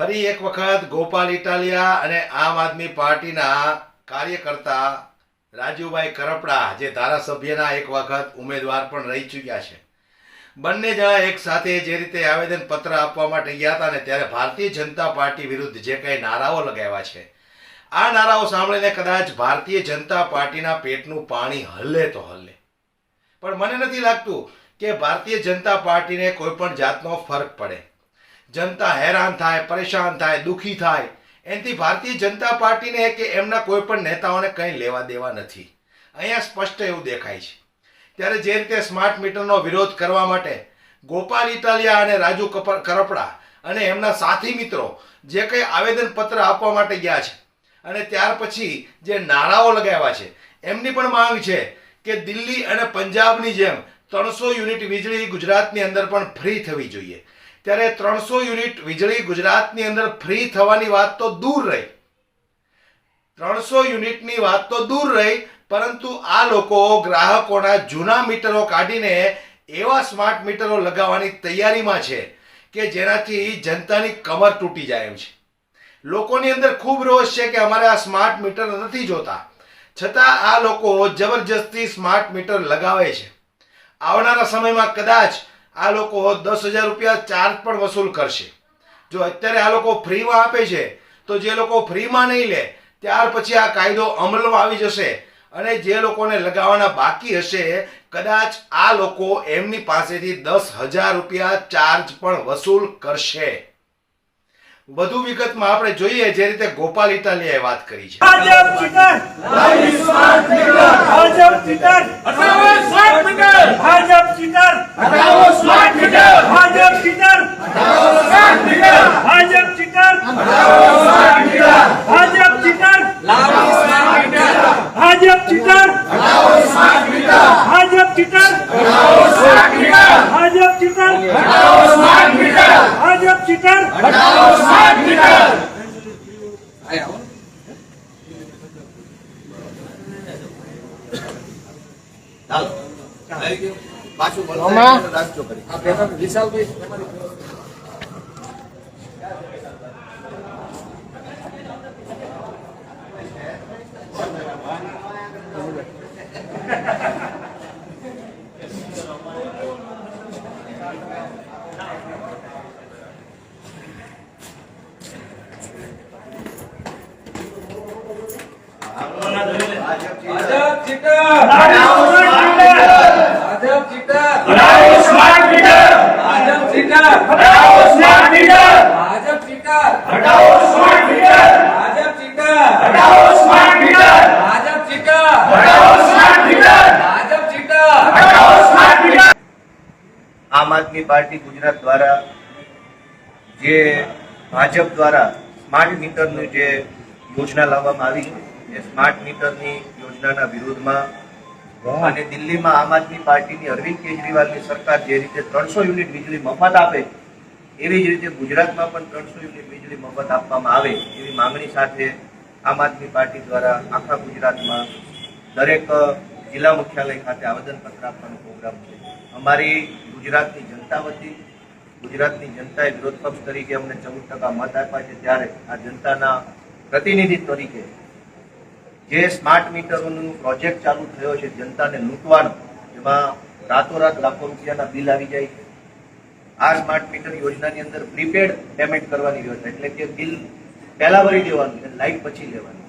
ફરી એક વખત ગોપાલ ઇટાલિયા અને આમ આદમી પાર્ટીના કાર્યકર્તા રાજુભાઈ કરપડા, જે ધારાસભ્યના એક વખત ઉમેદવાર પણ રહી ચૂક્યા છે. બંને જણા એક સાથે જે રીતે આવેદન પત્ર આપવા માટે ગયા હતા ને ત્યારે ભારતીય જનતા પાર્ટી વિરુદ્ધ જે કંઈ નારાઓ લગાવ્યા છે, આ નારાઓ સાંભળીને કદાચ ભારતીય જનતા પાર્ટીના પેટનું પાણી હલે તો હલે. પણ મને નથી લાગતું કે ભારતીય જનતા પાર્ટીને કોઈ પણ જાતનો ફરક પડે. જનતા હેરાન થાય, પરેશાન થાય, દુખી થાય. એનાથી ભારતીય જનતા પાર્ટીને કે એમના કોઈ પણ નેતાઓને કંઈ લેવા દેવા નથી. અહીંયા સ્પષ્ટ એવું દેખાય છે. ત્યારે જે રીતે સ્માર્ટ મીટરનો વિરોધ કરવા માટે ગોપાલ ઇટાલિયા અને રાજુ કરપડા અને એમના સાથી મિત્રો જે કંઈ આવેદન પત્ર આપવા માટે ગયા છે અને ત્યાર પછી જે નારાઓ લગાવ્યા છે, એમની પણ માંગ છે કે દિલ્હી અને પંજાબની જેમ ત્રણસો યુનિટ વીજળી ગુજરાતની અંદર પણ ફ્રી થવી જોઈએ. ત્યારે ત્રણસો યુનિટ વીજળી ગુજરાતની અંદર ફ્રી થવાની વાત તો દૂર રહી. ત્રણસો યુનિટની વાત તો દૂર રહી, પરંતુ આ લોકો ગ્રાહકોના જૂના મીટરો કાઢીને એવા સ્માર્ટ મીટરો લગાવવાની તૈયારીમાં છે કે જેનાથી જનતાની કમર તૂટી જાય એમ છે. લોકોની અંદર ખૂબ રોષ છે કે અમારે આ સ્માર્ટ મીટર નથી જોતા. છતાં આ લોકો જબરજસ્તી સ્માર્ટ મીટર લગાવે છે. આવનારા સમયમાં કદાચ આ લોકો દસ હજાર રૂપિયા ચાર્જ પણ વસૂલ કરશે. જો અત્યારે આ લોકો ફ્રીમાં આપે છે, તો જે લોકો ફ્રીમાં નહીં લે, ત્યાર પછી આ કાયદો અમલમાં આવી જશે અને જે લોકોને લગાવવાના બાકી હશે, કદાચ આ લોકો એમની પાસેથી દસ હજાર રૂપિયા ચાર્જ પણ વસૂલ કરશે. વધુ વિગતમાં આપણે જોઈએ જે રીતે ગોપાલ ઇટાલિયાએ વાત કરી છે. ભાજપ ચીટર ભાજપ ચીટર પાછું રાખજો કરી. વિશાલભાઈ ભાજપ જીતે ભાજપ જીતે ભાજપ હટાવો સ્માર્ટ મીટર! ભાજપ ચીટર હટાવો સ્માર્ટ મીટર! ભાજપ ચીટર હટાવો સ્માર્ટ મીટર! ભાજપ ચીટર હટાવો smart meter! Bhajap cheater હટાવો smart meter! Aam Aadmi Party Gujarat દ્વારા જે ભાજપ દ્વારા સ્માર્ટ મીટરનું જે યોજના લાવવામાં આવી છે એ સ્માર્ટ મીટરની યોજનાના વિરોધમાં અને દિલ્હીમાં આમ આદમી પાર્ટીની અરવિંદ કેજરીવાલની સરકાર જે રીતે ત્રણસો યુનિટ વીજળી મફત આપે, એવી જ રીતે ગુજરાતમાં પણ ત્રણસો યુનિટ વીજળી મફત આપવામાં આવે, એવી માંગણી સાથે આમ આદમી પાર્ટી દ્વારા આખા ગુજરાતમાં દરેક જિલ્લા મુખ્યાલય ખાતે આવેદનપત્ર આપવાનો પ્રોગ્રામ છે. અમારી ગુજરાતની જનતા વતી, ગુજરાતની જનતાએ વિરોધ પક્ષ તરીકે અમને ચૌદ ટકા મત આપ્યા છે, ત્યારે આ જનતાના પ્રતિનિધિ તરીકે જે સ્માર્ટ મીટરોનું પ્રોજેક્ટ ચાલુ થયો છે, જનતાને લૂંટવાનો, એમાં રાતોરાત લાખો રૂપિયાના બિલ આવી જાય છે. આ સ્માર્ટ મીટર યોજનાની અંદર પ્રીપેડ પેમેન્ટ કરવાની યોજના એટલે કે બિલ પહેલા ભરી દેવાનું અને લાઇટ પછી લેવાની.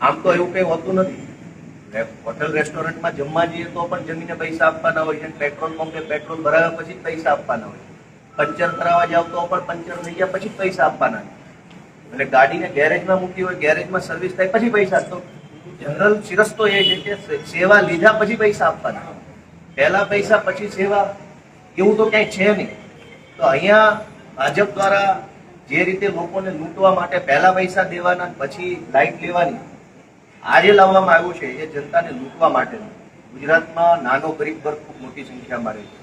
આમ તો એવું કંઈ હોતું નથી. હોટલ રેસ્ટોરન્ટમાં જમવા જઈએ તો પણ જમીને પૈસા આપવાના હોય છે પેટ્રોલ પંપે પેટ્રોલ ભરાવ્યા પછી પૈસા આપવાના હોય પંચર કરાવવા જાવ તો પણ પંચર થઈ ગયા પછી પૈસા આપવાના એટલે ગાડીને ગેરેજમાં મૂકી હોય, ગેરેજમાં સર્વિસ થાય, પછી પૈસા તો. જનરલ શિરસ્તો એ છે કે સેવા લીધા પછી પૈસા આપવાના. પહેલા પૈસા, પછી સેવા. એવું તો ક્યાંય છે નહીં. તો અહીંયા ભાજપ દ્વારા જે રીતે લોકોને લૂંટવા માટે પહેલા પૈસા દેવાના, પછી લાઈટ લેવાની, આજે લાવવામાં આવ્યું છે એ જનતાને લૂંટવા માટે ગુજરાતમાં નાનો ગરીબ વર્ગ ખૂબ મોટી સંખ્યામાં રહે છે.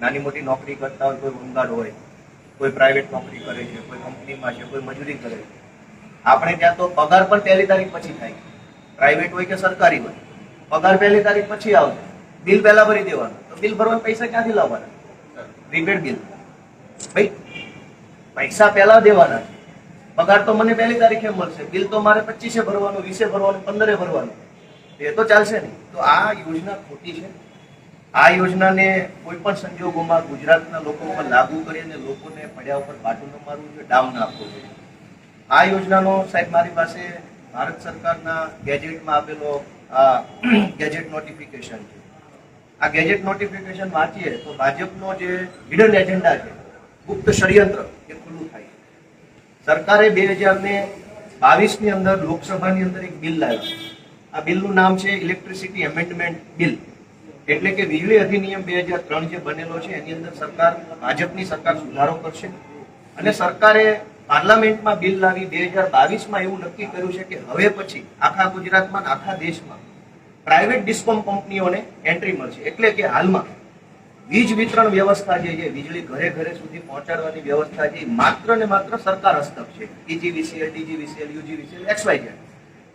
નાની મોટી નોકરી કરતા હોય, કોઈ હોમગાર્ડ હોય કોઈ પ્રાઇવેટ નોકરી કરે છે, કોઈ કંપનીમાં છે, કોઈ મજૂરી કરે છે. આપણે ત્યાં તો પગાર પણ પહેલી તારીખ પછી થાય. પ્રાઇવેટ હોય કે સરકારી હોય. પગાર પહેલી તારીખ પછી આવશે. બિલ પહેલા ભરી દેવાનું. તો બિલ ભરવાના પૈસા ક્યાંથી લાવવાના? પ્રીપેડ બિલ ભાઈ, પૈસા પહેલા દેવાના પગાર તો મને પહેલી તારીખે મળશે. બિલ તો મારે પચીસે ભરવાનું, વીસે ભરવાનું, પંદરે ભરવાનું. એ તો ચાલશે નહીં. તો આ યોજના ખોટી છે. આ યોજનાને કોઈ પણ સંજોગોમાં ગુજરાતના લોકો ઉપર લાગુ કરી અને લોકોને પડ્યા ઉપર પાટું ન મારવું જોઈએ, ડાઉન ન આપવું જોઈએ. આ યોજનાનો સાહેબ, મારી પાસે ભારત સરકારના ગેજેટમાં આપેલો આ ગેજેટ નોટિફિકેશન છે. આ ગેજેટ નોટિફિકેશન વાંચીએ તો ભાજપનો જે હિડન એજન્ડા છે, ગુપ્ત ષડયંત્ર, એ ખુલ્લું થાય છે. સરકારે બે હજાર ને બાવીસની અંદર લોકસભાની અંદર એક બિલ લાવ્યું આ બિલનું નામ છે ઇલેક્ટ્રિસિટી એમેન્ડમેન્ટ બિલ. એટલે કે વીજળી અધિનિયમ બે હજાર ત્રણ જે બનેલો છે, એની અંદર સરકાર, ભાજપની સરકાર સુધારો કરશે. અને સરકારે પાર્લામેન્ટમાં બિલ લાવી બે હજાર બાવીસમાં એવું નક્કી કર્યું છે કે હવે પછી આખા ગુજરાતમાં આખા દેશમાં પ્રાઇવેટ ડિસ્કોમ કંપનીઓને એન્ટ્રી મળશે. એટલે કે હાલમાં વીજ વિતરણ વ્યવસ્થા જે છે, વીજળી ઘરે ઘરે સુધી પહોંચાડવાની વ્યવસ્થા છે માત્ર ને માત્ર સરકાર હસ્તક છે. ઈજીવીસીએલ ડીજીવીસીએલ યુજીવીસીએલ એક્સવાય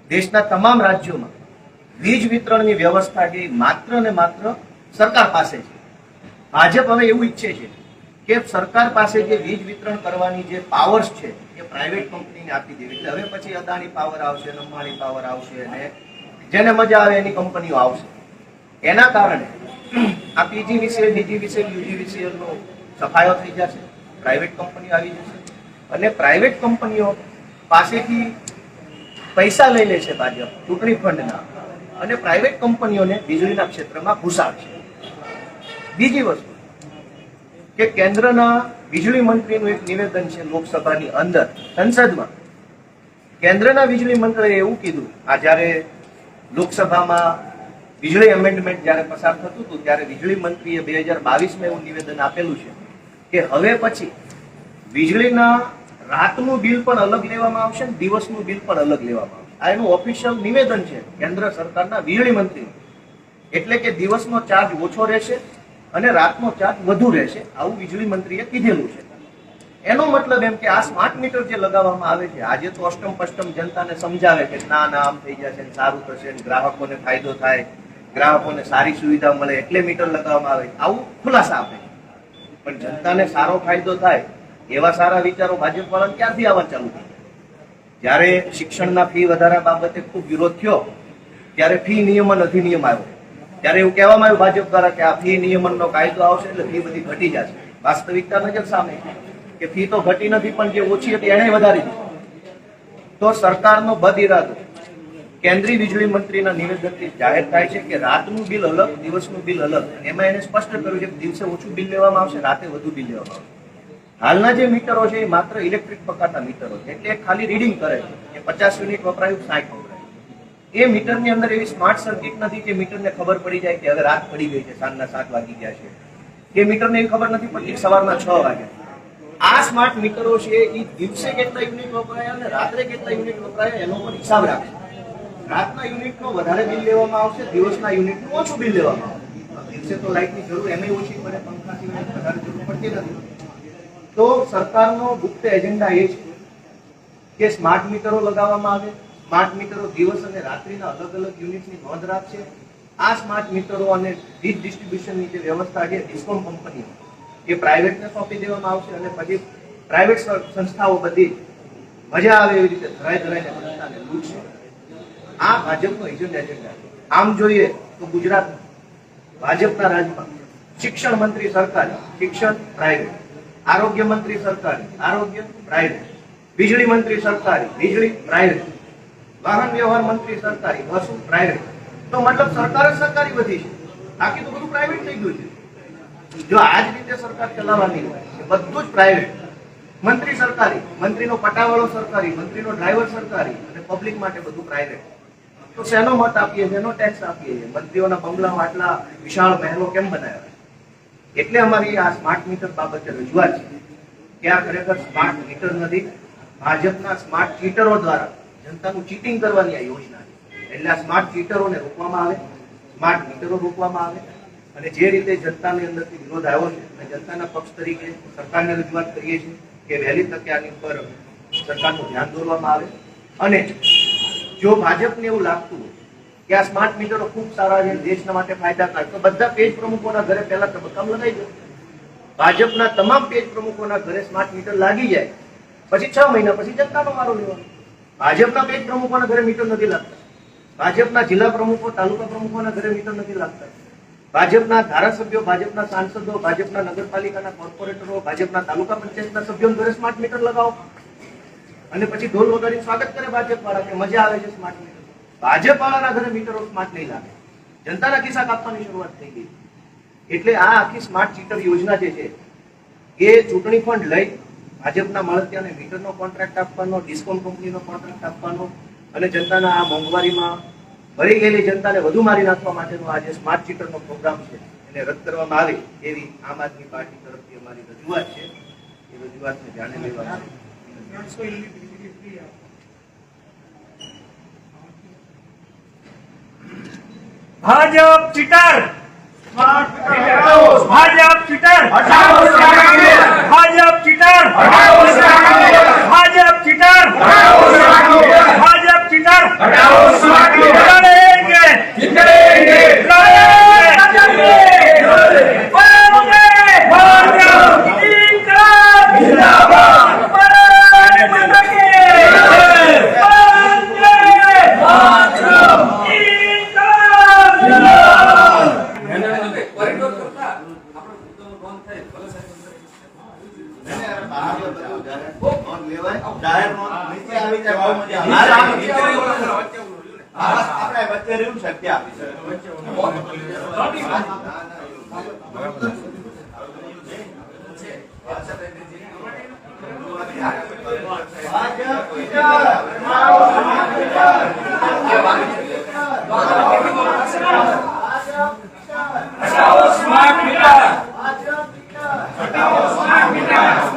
દેશના તમામ રાજ્યોમાં વીજ વિતરણની વ્યવસ્થા છે માત્ર ને માત્ર સરકાર પાસે છે. ભાજપ હવે એવું ઈચ્છે છે કે સરકાર પાસે જે વીજ વિતરણ કરવાની જે પાવર્સ છે એ પ્રાઇવેટ કંપનીને આપી દેવી. એટલે હવે પછી અદાણી પાવર આવશે અંબાણી પાવર આવશે અને જેને મજા આવે એની કંપનીઓ આવશે. એના કારણે આ પીજીવીસીએલ ડીજીવીસીએલ યુજીવીસીએલ નો સફાયો થઈ જશે. પ્રાઇવેટ કંપનીઓ આવી જશે. અને પ્રાઇવેટ કંપનીઓ પાસેથી પૈસા લઈ લે છે ભાજપ ચૂંટણી ફંડના અને પ્રાઇવેટ કંપનીઓને વીજળીના ક્ષેત્રમાં ઘુસાડશે બીજી વસ્તુ, કે કેન્દ્રના વીજળી મંત્રીનું એક નિવેદન છે લોકસભાની અંદર, સંસદમાં. કેન્દ્રના વીજળી મંત્રીએ એવું કીધું, આ જ્યારે લોકસભામાં વીજળી એમેન્ડમેન્ટ જ્યારે પસાર થતું હતું, ત્યારે વીજળી મંત્રીએ બે હજાર બાવીસમાં એવું નિવેદન આપેલું છે કે હવે પછી વીજળીના રાતનું બિલ પણ અલગ લેવામાં આવશે દિવસનું બિલ પણ અલગ લેવામાં આવશે. આ એનું ઓફિશિયલ નિવેદન છે, કેન્દ્ર સરકારના વીજળી મંત્રી. એટલે કે દિવસનો ચાર્જ ઓછો રહેશે અને રાતનો ચાર્જ વધુ રહેશે. આવું વીજળી મંત્રીએ કીધેલું છે. એનો મતલબ એમ કે આ સ્માર્ટ મીટર જે લગાવવામાં આવે છે, આજે તો અષ્ટમ પષ્ટમ જનતાને સમજાવે કે ના ના, આમ થઈ જશે સારું થશે ગ્રાહકોને ફાયદો થાય, ગ્રાહકોને સારી સુવિધા મળે એટલે મીટર લગાવવામાં આવે. આવું ખુલાસા આપે પણ જનતાને સારો ફાયદો થાય એવા સારા વિચારો ભાજપ વાળા ક્યાંથી આવવા ચાલુ થાય? જ્યારે શિક્ષણના ફી વધારા બાબતે ખૂબ વિરોધ થયો, ત્યારે ફી નિયમન અધિનિયમ આવ્યો. ત્યારે એવું કહેવામાં આવ્યું ભાજપ દ્વારા કે આ ફી નિયમનનો કાયદો આવશે એટલે ફી બધી ઘટી જશે. વાસ્તવિકતા નજર સામે કે ફી તો ઘટી નથી, પણ જે ઓછી હતી એને વધારી દીધી. તો સરકારનો બદ કેન્દ્રીય વીજળી મંત્રીના નિવેદનથી જાહેર થાય છે કે રાતનું બિલ અલગ, દિવસનું બિલ અલગ. એમાં એને સ્પષ્ટ કર્યું છે કે દિવસે ઓછું બિલ લેવામાં આવશે, રાતે વધુ બિલ લેવામાં આવશે. હાલના જે મીટરો છે, એ માત્ર ઇલેક્ટ્રિક પકાતા મીટરો છે. એટલે ખાલી રીડિંગ કરે છે કે પચાસ યુનિટ વપરાયું, સાઠ વપરાયું. એ મીટરની અંદર એવી સ્માર્ટ સર્કિટ નથી કે મીટરને ખબર પડી જાય કે હવે રાત પડી ગઈ છે, સાંજના સાત વાગી ગયા છે. એ મીટરને એવી ખબર નથી પડતી સવારના છ વાગે. આ સ્માર્ટ મીટરો છે, એ દિવસે કેટલા યુનિટ વપરાયા અને રાત્રે કેટલા યુનિટ વપરાયા, એનો પણ હિસાબ રાખશે રાતના યુનિટનો વધારે બિલ લેવામાં આવશે, દિવસના યુનિટનું ઓછું બિલ લેવામાં આવશે. દિવસે તો લાઇટની જરૂર એમ ઓછી પડે પંખા વધારે જરૂર પડતી નથી. તો સરકારનો ગુપ્ત એજન્ડા એ છે કે સ્માર્ટ મીટરો લગાવવામાં આવે. સ્માર્ટ મીટરો દિવસ અને રાત્રિના અલગ અલગ યુનિટની નોંધ રાખશે. આ સ્માર્ટ મીટરો અને વીજ ડિસ્ટ્રીબ્યુશનની જે વ્યવસ્થા છે, ડિસ્કોમ કંપનીઓ, એ પ્રાઇવેટને સોંપી દેવામાં આવશે અને પછી પ્રાઇવેટ સંસ્થાઓ બધી મજા આવે એવી રીતે ધરાય ધરાઈને જનતાને લૂટશે. આ ભાજપનો એજન્ટ એજન્ડા છે. આમ જોઈએ તો ગુજરાત ભાજપના રાજમાં શિક્ષણ મંત્રી સરકારી, શિક્ષણ પ્રાઇવેટ. આરોગ્ય મંત્રી સરકારી, આરોગ્ય પ્રાઇવેટ. વીજળી મંત્રી સરકારી, વીજળી પ્રાઇવેટ. વાહન વ્યવહાર મંત્રી સરકારી બસો પ્રાઇવેટ. તો મતલબ સરકાર સરકારી બધી છે. બાકી તો બધું પ્રાઇવેટ થઈ ગયું છે. જો આ જ રીતે સરકાર ચલાવવાની હોય બધું જ પ્રાઇવેટ. મંત્રી સરકારી, મંત્રીનો પટાવાળો સરકારી, મંત્રીનો ડ્રાઈવર સરકારી અને પબ્લિક માટે બધું પ્રાઇવેટ. તો શેનો મત આપીએ? શેનો ટેક્સ આપીએ? મંત્રીઓના બંગલા આટલા વિશાળ મહેલો કેમ બનાવ્યા? એટલે અમારી આ સ્માર્ટ મીટર બાબતે રજૂઆત છે કે આ ખરેખર સ્માર્ટ મીટર નથી, ભાજપના સ્માર્ટ ચીટરો દ્વારા જનતાનું ચીટિંગ કરવાની આ યોજના છે. એટલે આ સ્માર્ટ ચીટરોને રોકવામાં આવે સ્માર્ટ મીટરો રોકવામાં આવે અને જે રીતે જનતાની અંદરથી વિરોધ આવ્યો છે અને જનતાના પક્ષ તરીકે સરકારને રજૂઆત કરીએ છીએ કે વહેલી તકે આની ઉપર સરકારનું ધ્યાન દોરવામાં આવે. અને જો ભાજપને એવું લાગતું હોય કે આ સ્માર્ટ મીટરો ખૂબ સારા છે દેશના માટે ફાયદાકારક. તો બધા પેજ પ્રમુખોના ઘરે પહેલા તબક્કામાં લગાવી દો. ભાજપના તમામ પેજ પ્રમુખોના ઘરે સ્માર્ટ મીટર લાગી જાય. પછી છ મહિના પછી જનતાનો વારો લેવાનો. ભાજપના પેજ પ્રમુખોના ઘરે મીટર નથી લાગતા. ભાજપના જિલ્લા પ્રમુખો, તાલુકા પ્રમુખોના ઘરે મીટર નથી લાગતા. ભાજપના ધારાસભ્યો, ભાજપના સાંસદો, ભાજપના નગરપાલિકાના કોર્પોરેટરો, ભાજપના તાલુકા પંચાયતના સભ્યો ઘરે સ્માર્ટ મીટર લગાવો. અને પછી ઢોલ વગાડીને સ્વાગત કરે ભાજપ વાળા કે મજા આવે છે સ્માર્ટ મીટર ભાજપ વાળાના ઘરે ઓફ સ્માર્ટ નહીં લાગે. જનતાના ખિસ્સા કાપવાની શરૂઆત થઈ ગઈ. એટલે આ આખી સ્માર્ટ ચીટર યોજના જે છે, એ ચૂંટણી ફંડ લઈ ભાજપના મળતિયાને મીટરનો કોન્ટ્રાક્ટ આપવાનો ડિસ્કોમ કંપનીનો કોન્ટ્રાક્ટ આપવાનો અને જનતાના આ મોંઘવારીમાં ભરી ગયેલી જનતાને વધુ મારી નાખવા માટેનો આ જે સ્માર્ટ ચીટરનો પ્રોગ્રામ છે, એને રદ કરવામાં આવે એવી આમ આદમી પાર્ટી તરફથી અમારી રજૂઆત છે. એ રજૂઆતને ધ્યાને લેવા Bhajap Twitter Bhajap Twitter Bhajap Twitter Bhajap Twitter Bhajap Twitter લડેંગે લડેંગે આપણે વચ્ચે રહ્યું છે હટાવો હટાવો સ્માર્ટ મીટર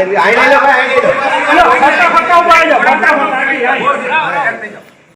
આઈ લે ભાઈ આઈ લે. ફટાફટ ઉપર આવી જાવ ફટાફટ આવી. જાવ